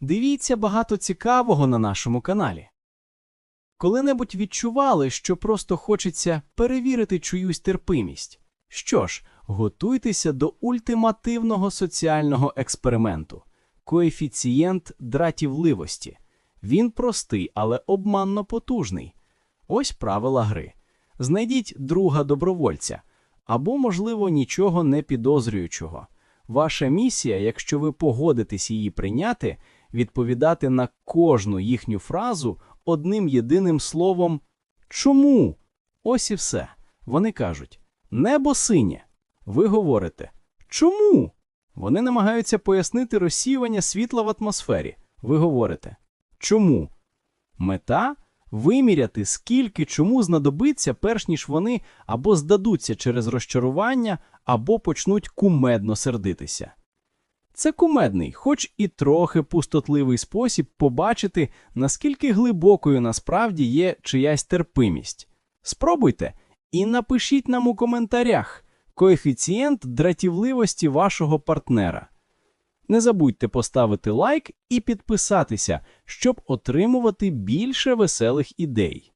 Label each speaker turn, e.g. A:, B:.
A: Дивіться багато цікавого на нашому каналі. Коли-небудь відчували, що просто хочеться перевірити чиюсь терпимість. Що ж, готуйтеся до ультимативного соціального експерименту коефіцієнт дратівливості. Він простий, але обманно потужний. Ось правила гри. Знайдіть друга добровольця або, можливо, нічого не підозрюючого. Ваша місія, якщо ви погодитесь її прийняти, відповідати на кожну їхню фразу одним єдиним словом Чому? Ось і все. Вони кажуть Небо синє. Ви говорите Чому? Вони намагаються пояснити розсіювання світла в атмосфері. Ви говорите Чому? Мета виміряти, скільки чому знадобиться, перш ніж вони або здадуться через розчарування, або почнуть кумедно сердитися. Це кумедний, хоч і трохи пустотливий спосіб побачити, наскільки глибокою насправді є чиясь терпимість. Спробуйте і напишіть нам у коментарях коефіцієнт дратівливості вашого партнера. Не забудьте поставити лайк і підписатися, щоб отримувати більше веселих ідей.